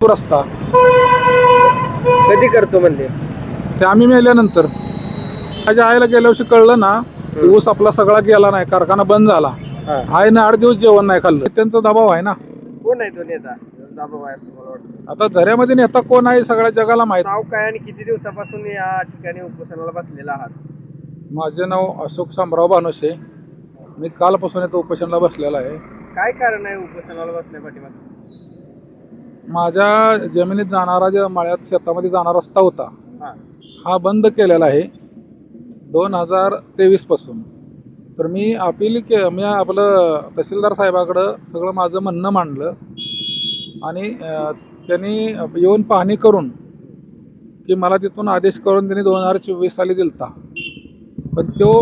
तो रस्ता कधी करतो म्हणले? ते आम्ही मेल्यानंतर. माझ्या आईला गेल्या वर्षी कळलं ना की ऊस आपला सगळा गेला नाही कारखाना बंद झाला. हा. आईनं आठ दिवस जेवण नाही खाल्लं. त्यांचा दबाव आहे ना. कोण आहे तो नेता? दाबा आहे असं मला वाटतं? आता झऱ्यामध्ये नेता कोण आहे सगळ्या जगाला माहीत. नाव काय आणि किती दिवसापासून या ठिकाणी उपोषणाला बसलेला आहात? माझे नाव अशोक शामराव भानुशे मी कालपासून इथं उपोषणाला बसलेला आहे. काय कारण आहे उपोषणाला बसण्या पाठीमागे? माझ्या जमिनीत जाणारा ज्या माळ्यात शेतामध्ये जाणारा रस्ता होता हा. बंद केलेला आहे दोन हजार तेवीसपासून तर मी अपील के मी आपलं तहसीलदार साहेबाकडं सगळं माझं म्हणणं मांडलं आणि त्यांनी येऊन पाहणी करून की मला तिथून आदेश करून त्यांनी दोन हजार चोवीस साली दिलता. पण तो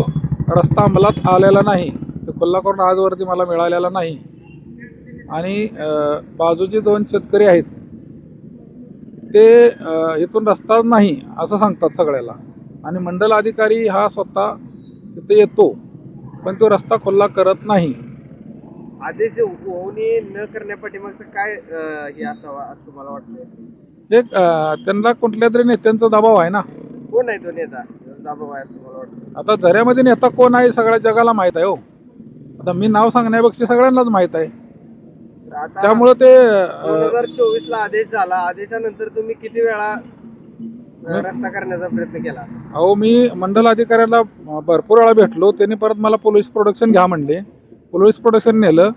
रस्ता अंमलात आलेला नाही. तो खुल्ला करून आजवरती मला मिळालेला नाही. आणि बाजूचे दोन शेतकरी आहेत ते इथून रस्ता नाही असं सांगतात सगळ्याला. आणि मंडल अधिकारी हा स्वतः तिथे येतो पण तो रस्ता खुल्ला करत नाही. आदेश होऊनी न करण्या पाठीमागचं काय हे असावा असं तुम्हाला वाटतं एक त्यांना कुठल्या तरी नेत्यांचा दबाव आहे ना. कोण आहे तो नेता? दाबा आहे मला वाटतं आता झऱ्यामध्ये नेता कोण आहे सगळ्या जगाला माहीत आहे हो. आता मी नाव सांगण्यापेक्षा सगळ्यांनाच माहीत आहे. त्यामुळं ते दोन हजार चोवीस ला आदेश झाला. आदेशानंतर तुम्ही किती वेळा अं, रस्ता करण्याचा प्रयत्न केला? अहो मी मंडल अधिकाऱ्याला भरपूर वेळा भेटलो. त्यांनी परत मला पोलीस प्रोटेक्शन घ्या म्हणले. पोलीस प्रोटेक्शन नेलं.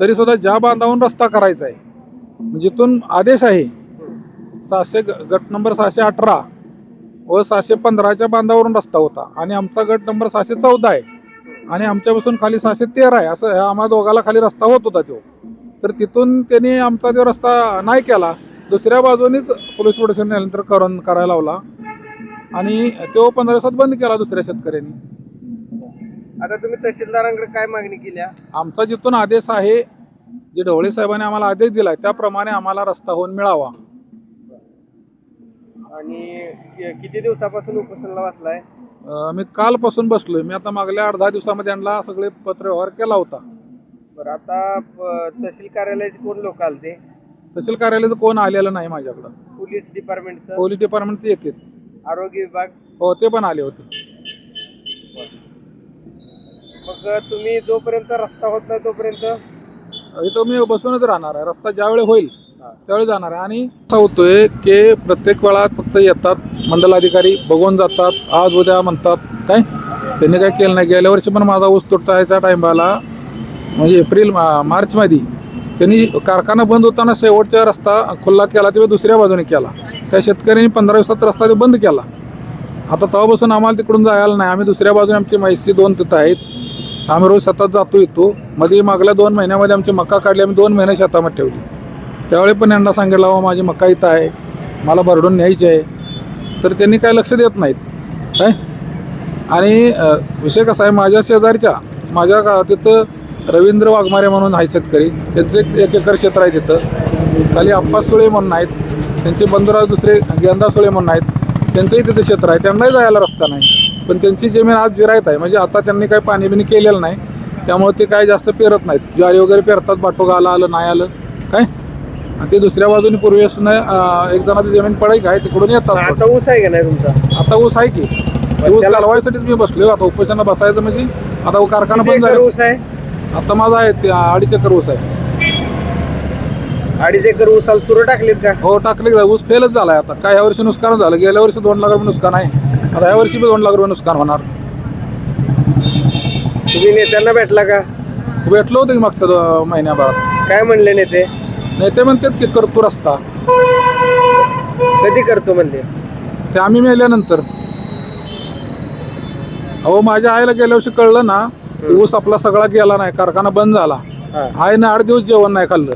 तरी सुद्धा ज्या बांधावून रस्ता करायचा आहे जिथून आदेश आहे सहाशे ग- गट नंबर सहाशे अठरा व सहाशे पंधराच्या बांधावरून रस्ता होता. आणि आमचा गट नंबर सहाशे चौदा आहे. आणि आमच्यापासून खाली सहाशे तेरा आहे. असं ह्या आम्हा दोघाला खाली रस्ता होत होता तो. तर तिथून त्यांनी आमचा तो रस्ता नाही केला दुसऱ्या बाजूनीच पोलीस प्रोटेक्शन नेल्यानंतर करून करायला लावला. आणि तो पंधरा दिवसात बंद केला दुसऱ्या शेतकऱ्यांनी. आता तुम्ही तहसीलदारांकडे काय मागणी केल्या आमचा जिथून आदेश आहे जे ढवळे साहेबांनी आम्हाला आदेश दिलाय त्याप्रमाणे आम्हाला रस्ता होऊन मिळावा. आणि कि- किती दिवसापासून उपोषणाला बसलाय? अं, मी कालपासून बसलोय. मी आता मागल्या दहा दिवसामध्ये यांना सगळे पत्रव्यवहार केला होता. बरं आता प- तहसील कार्यालयाचे कोण लोक आलते? तहसील कार्यालयाचं कोण आलेलं नाही माझ्याकडं. पोलीस डिपार्टमेंटचं? पोलीस डिपार्टमेंटचे एक आहेत. आरोग्य विभाग? हो ते पण आले होते. मग तुम्ही जोपर्यंत रस्ता होत नाही तोपर्यंत? इथं मी बसूनच राहणार आहे. रस्ता ज्यावेळी होईल हा. त्यावेळी जाणार आहे. आणि असं होतोय की प्रत्येक वेळात फक्त येतात मंडलाधिकारी बघून जातात. आज उद्या म्हणतात काय? त्यांनी काय केलं नाही? गेल्या वर्षी पण माझा ऊस तुटायच्या टायमाला म्हणजे एप्रिल मा- मार्चमध्ये. त्यांनी कारखाना बंद होताना शेवटचा रस्ता खुल्ला केला तेव्हा दुसऱ्या बाजूने केला. त्या शेतकऱ्यांनी पंधरा दिवसात रस्ता ते बंद केला. आता तेव्हापासून आम्हाला तिकडून जायला नाही. आम्ही दुसऱ्या बाजूने आमची म्हैसी दोन तिथं आहेत. आम्ही रोज शेतात जातो येतो मध्ये मागल्या दोन महिन्यामध्ये आमची मका काढली आम्ही दोन महिने शेतामध्ये ठेवली. त्यावेळी पण यांना सांगितलं "अहो, माझी मका इथं आहे. मला भरडून न्यायची आहे. तर त्यांनी काय लक्ष देत नाहीत. काय आणि विषय कसा आहे? माझ्या शेजारच्या माझ्या तिथं रवींद्र वाघमारे म्हणून आहे शेतकरी. त्यांचं एक एक एकर क्षेत्र आहे तिथं. खाली अप्पा सुळे म्हणून आहेत. त्यांचे बंधुराज दुसरे गेंदा सुळे म्हणून आहेत. त्यांचंही तिथं क्षेत्र आहे. त्यांनाही जायला रस्ता नाही. पण त्यांची जमीन आज जिरायत आहे. म्हणजे आता त्यांनी काही पाणी बिणी केलेलं नाही. त्यामुळे ते काय जास्त पेरत नाहीत. ज्वारी वगैरे पेरतात. बाटोगा आलं आलं नाही आलं. काय? आणि ते दुसऱ्या बाजूने पूर्वेसून एक जणाची जमीन पडायची आहे. तिकडून येतात. आता ऊस आहे का नाही तुमचा? आता ऊस आहे की. ऊस घालवायसाठीच मी बसलोय. आता उपोषणला बसायचं म्हणजे आता कारखाना बंद झाला ऊस आहे? आता माझा आहे ते अडीच एकर ऊस आहे. अडीच एकर ऊसाला तुरं टाकलीत का? हो टाकले की? ऊस फेलच झालाय आता. काय ह्या वर्षी नुकसान झालं? गेल्या वर्षी दोन लाख रुपये नुकसान आहे. आता ह्या वर्षी बी दोन लाख रुपये नुकसान होणार. तुम्ही नेत्यांना भेटला का? भेटलो होतं की मागच्या दो- महिन्याभरात. काय म्हणले नेते? नेते म्हणतात की करतो रस्ता. कधी करतो म्हणले? ते आम्ही मेल्यानंतर. अहो माझ्या आईला गेल्या वर्षी कळलं ना ऊस आपला सगळा गेला नाही कारखाना बंद झाला. हा. आईनं आठ दिवस जेवण नाही खाल्लं.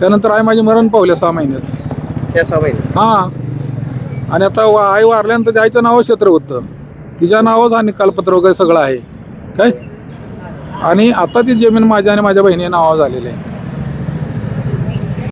त्यानंतर आई माझी मरण पावल्या सहा महिन्यात. सहा हां. आणि आता आई वारल्यानंतर आईचं नाव क्षेत्र होतं. तिच्या नावाच हा निकालपत्र वगैरे सगळं आहे. काय? आणि आता ती जमीन माझ्या आणि माझ्या बहिणी नावावर झालेली आहे.